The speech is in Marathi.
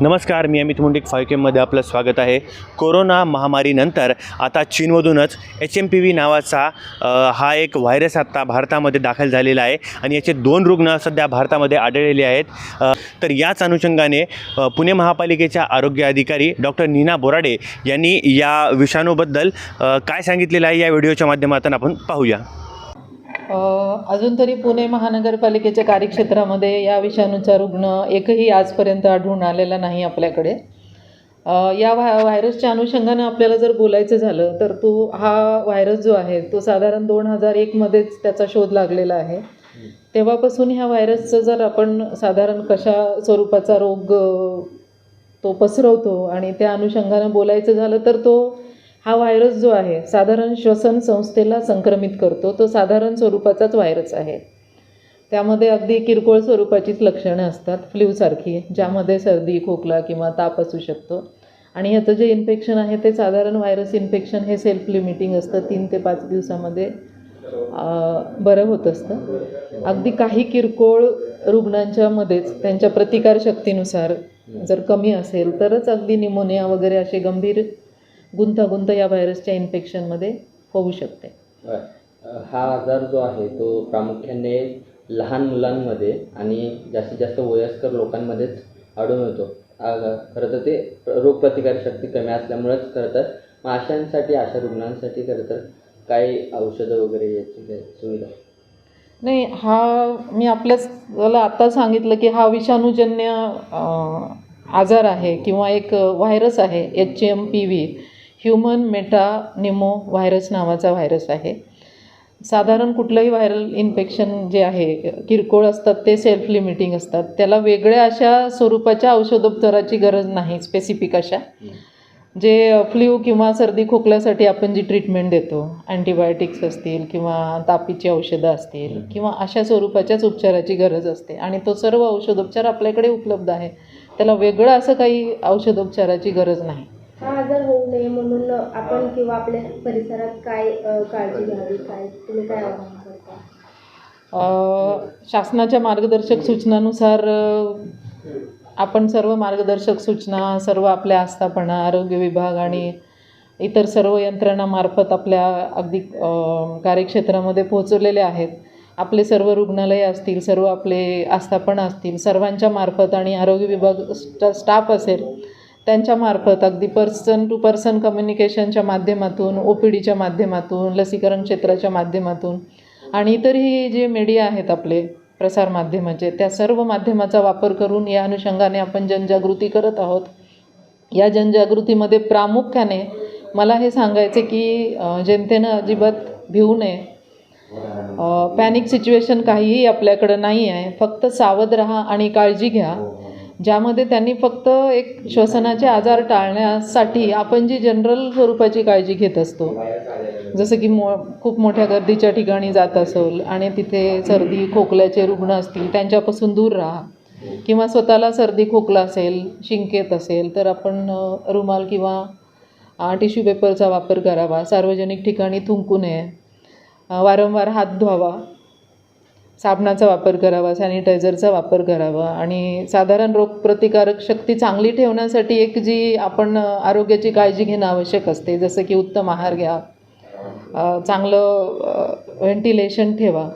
नमस्कार मी अमित मुंडिक फाईव्ह केममध्ये आपलं स्वागत आहे. कोरोना महामारीनंतर आता चीनमधूनच एच एम पी व्ही नावाचा हा एक व्हायरस आत्ता भारतामध्ये दाखल झालेला आहे आणि याचे दोन रुग्ण सध्या भारतामध्ये आढळलेले आहेत. तर याच अनुषंगाने पुणे महापालिकेच्या आरोग्य अधिकारी डॉक्टर नीना बोराडे यांनी या विषाणूबद्दल काय सांगितलेलं आहे या व्हिडिओच्या माध्यमातून आपण पाहूया. अजून तरी पुणे महानगरपालिकेच्या कार्यक्षेत्रामध्ये या विषाणूचा रुग्ण एकही आजपर्यंत आढळून आलेला नाही आपल्याकडे. या व्हाय व्हायरसच्या अनुषंगानं आपल्याला जर बोलायचं झालं तर तो हा व्हायरस जो आहे तो साधारण दोन हजार एकमध्येच त्याचा शोध लागलेला आहे. तेव्हापासून ह्या व्हायरसचं जर आपण साधारण कशा स्वरूपाचा रोग तो पसरवतो आणि त्या अनुषंगानं बोलायचं झालं तर तो हा व्हायरस जो आहे साधारण श्वसन संस्थेला संक्रमित करतो. तो साधारण स्वरूपाचाच व्हायरस आहे. त्यामध्ये अगदी किरकोळ स्वरूपाचीच लक्षणं असतात फ्ल्यूसारखी ज्यामध्ये सर्दी खोकला किंवा ताप असू शकतो. आणि ह्याचं जे इन्फेक्शन आहे ते साधारण व्हायरस इन्फेक्शन हे सेल्फ लिमिटिंग असतं. तीन ते पाच दिवसामध्ये बरं होत असतं. अगदी काही किरकोळ रुग्णांच्यामध्येच त्यांच्या प्रतिकारशक्तीनुसार जर कमी असेल तरच अगदी निमोनिया वगैरे असे गंभीर गुंतागुंत या व्हायरसच्या इन्फेक्शनमध्ये होऊ शकते. हा आजार जो आहे तो प्रामुख्याने लहान मुलांमध्ये आणि जास्तीत जास्त वयस्कर लोकांमध्येच आढळून येतो. खरं तर ते रोगप्रतिकारशक्ती कमी असल्यामुळेच खरं तर मग अशांसाठी अशा रुग्णांसाठी खरं तर काही औषधं वगैरे याची काही सुविधा नाही हा मी आपल्याला आत्ता सांगितलं की हा विषाणूजन्य आजार आहे किंवा एक व्हायरस आहे H M P V human metapneumovirus नावाचा व्हायरस आहे. साधारण कुठलंही व्हायरल इन्फेक्शन जे आहे किरकोळ असतात ते सेल्फ लिमिटिंग असतात. त्याला वेगळ्या अशा स्वरूपाच्या औषधोपचाराची गरज नाही स्पेसिफिक अशा. जे फ्ल्यू किंवा सर्दी खोकल्यासाठी आपण जी ट्रीटमेंट देतो अँटीबायोटिक्स असतील किंवा तापीची औषधं असतील किंवा अशा स्वरूपाच्याच उपचाराची गरज असते. आणि तो सर्व औषधोपचार आपल्याकडे उपलब्ध आहे. त्याला वेगळं असं काही औषधोपचाराची गरज नाही. हा आजार होऊ नये म्हणून आपण किंवा आपल्या परिसरात काय काळजी घ्यावी काय तुम्ही काय आवाहन करता? शासनाच्या मार्गदर्शक सूचनानुसार आपण सर्व मार्गदर्शक सूचना सर्व आपल्या आस्थापना आरोग्य विभाग आणि इतर सर्व यंत्रणामार्फत आपल्या अगदी कार्यक्षेत्रामध्ये पोहोचवलेले आहेत. आपले सर्व रुग्णालय असतील सर्व आपले आस्थापना असतील सर्वांच्या मार्फत आणि आरोग्य विभाग स्टा स्टाफ असेल त्यांच्या मार्फत अगदी पर्सन टू पर्सन कम्युनिकेशनच्या माध्यमातून ओ पी डीच्या माध्यमातून लसीकरण क्षेत्राच्या माध्यमातून आणि इतरही जे मीडिया आहेत आपले प्रसारमाध्यमाचे त्या सर्व माध्यमाचा वापर करून या अनुषंगाने आपण जनजागृती करत आहोत. या जनजागृतीमध्ये प्रामुख्याने मला हे सांगायचे की जनतेनं अजिबात भिवू नये. पॅनिक सिच्युएशन काहीही आपल्याकडं नाही आहे फक्त सावध राहा आणि काळजी घ्या. ज्यामध्ये त्यांनी फक्त एक श्वसनाचे आजार टाळण्यासाठी आपण जी जनरल स्वरूपाची काळजी घेत असतो जसं की मो खूप मोठ्या गर्दीच्या ठिकाणी जात असेल आणि तिथे सर्दी खोकल्याचे रुग्ण असतील त्यांच्यापासून दूर राहा. किंवा स्वतःला सर्दी खोकला असेल शिंकेत असेल तर आपण रुमाल किंवा टिश्यू पेपरचा वापर करावा. सार्वजनिक ठिकाणी थुंकू नये. वारंवार हात धुवावा. साबणाचा वापर करावा सॅनिटायझरचा वापर करावा आणि साधारण रोगप्रतिकारक शक्ती चांगली ठेवण्यासाठी एक जी आपण आरोग्याची काळजी घेणं आवश्यक असते जसं की उत्तम आहार घ्या चांगलं व्हेंटिलेशन ठेवा.